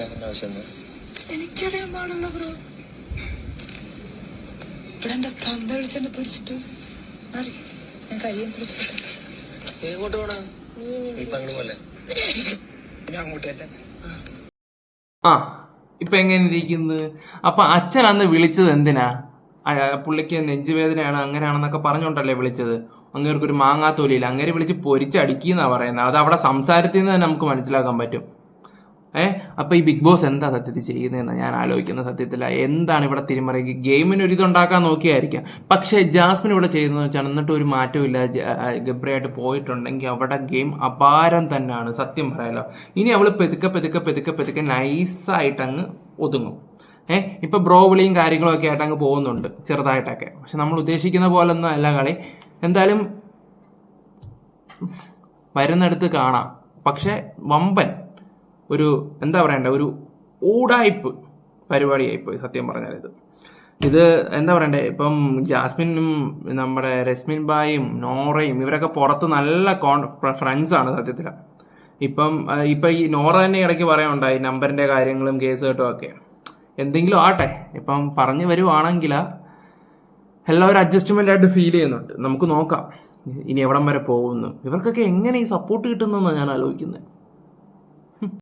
സ്നേഹത്തിന്റെ ആവശ്യമുണ്ട് എനിക്കറിയാൻ പാടില്ല ബ്രോ. ഇവിടെ എന്റെ തന്ത വിളിച്ചെന്നെ പിടിച്ചിട്ട്? മാറി ഞാൻ കയ്യും പിടിച്ചിട്ട്. എങ്ങോട്ട് പോണ? ഇപ്പൊ അങ്ങോട്ട് പോലെ ഞാൻ അങ്ങോട്ടല്ലേ ആ ഇപ്പൊ എങ്ങനെ ഇരിക്കുന്നത് അപ്പൊ അച്ഛൻ അന്ന് വിളിച്ചത് എന്തിനാ? പുള്ളിക്ക് നെഞ്ചുവേദനയാണ് അങ്ങനെയാണെന്നൊക്കെ പറഞ്ഞോണ്ടല്ലേ വിളിച്ചത്. അങ്ങേർക്കൊരു മാങ്ങാത്തോലിയില്ല. അങ്ങനെ വിളിച്ച് പൊരിച്ചടിക്കുന്നാ പറയുന്നത് അത് അവിടെ സംസാരത്തിൽ നിന്ന് തന്നെ നമുക്ക് മനസ്സിലാക്കാൻ പറ്റും. ഏ? അപ്പൊ ഈ ബിഗ് ബോസ് എന്താ സത്യത്തിൽ ചെയ്യുന്നതെന്ന് ഞാൻ ആലോചിക്കുന്ന സത്യത്തിൽ എന്താണ് ഇവിടെ തിരിമറി? ഗെയിമിന് ഒരു ഇതുണ്ടാക്കാൻ നോക്കിയായിരിക്കാം. പക്ഷേ ജാസ്മിൻ ഇവിടെ ചെയ്യുന്നത് വെച്ചാൽ എന്നിട്ട് ഒരു മാറ്റവും ഇല്ല. ഗബ്രിയായിട്ട് പോയിട്ടുണ്ടെങ്കിൽ അവിടെ ഗെയിം അപാരം തന്നെയാണ്. സത്യം പറയാലോ. ഇനി അവൾ പെതുക്കെ പെതുക്കെ പെതുക്കെ പെതുക്കെ നൈസായിട്ട് അങ്ങ് ഒതുങ്ങും. ഏഹ് ഇപ്പൊ ബ്രോ വിളിയും കാര്യങ്ങളും ഒക്കെ ആയിട്ട് അങ്ങ് പോകുന്നുണ്ട് ചെറുതായിട്ടൊക്കെ. പക്ഷെ നമ്മൾ ഉദ്ദേശിക്കുന്ന പോലെ ഒന്നും അല്ല കളി. എന്തായാലും വരുന്നിടത്ത് കാണാം. പക്ഷെ വമ്പൻ. ഒരു എന്താ പറയണ്ട ഒരു ഊടായ്പ് പരിപാടിയായിപ്പോയി സത്യം പറഞ്ഞാൽ ഇത്. ഇത് എന്താ പറയണ്ടേ ഇപ്പം ജാസ്മിനും നമ്മുടെ രശ്മിൻ ബായും നോറയും ഇവരൊക്കെ പുറത്ത് നല്ല കോൺ ഫ്രണ്ട്സാണ് സത്യത്തിൽ. ഇപ്പം ഇപ്പം ഈ നോറ തന്നെ ഇടയ്ക്ക് പറയുണ്ടായി നമ്പറിന്റെ കാര്യങ്ങളും കേസ് കേട്ടോ ഒക്കെ. എന്തെങ്കിലും ആട്ടെ ഇപ്പം പറഞ്ഞു വരുവാണെങ്കിൽ എല്ലാവരും അഡ്ജസ്റ്റ്മെന്റ് ആയിട്ട് ഫീൽ ചെയ്യുന്നുണ്ട്. നമുക്ക് നോക്കാം ഇനി എവിടം വരെ പോകുന്നു. ഇവർക്കൊക്കെ എങ്ങനെ ഈ സപ്പോർട്ട് കിട്ടുന്നതെന്നാണ് ഞാൻ ആലോചിക്കുന്നത്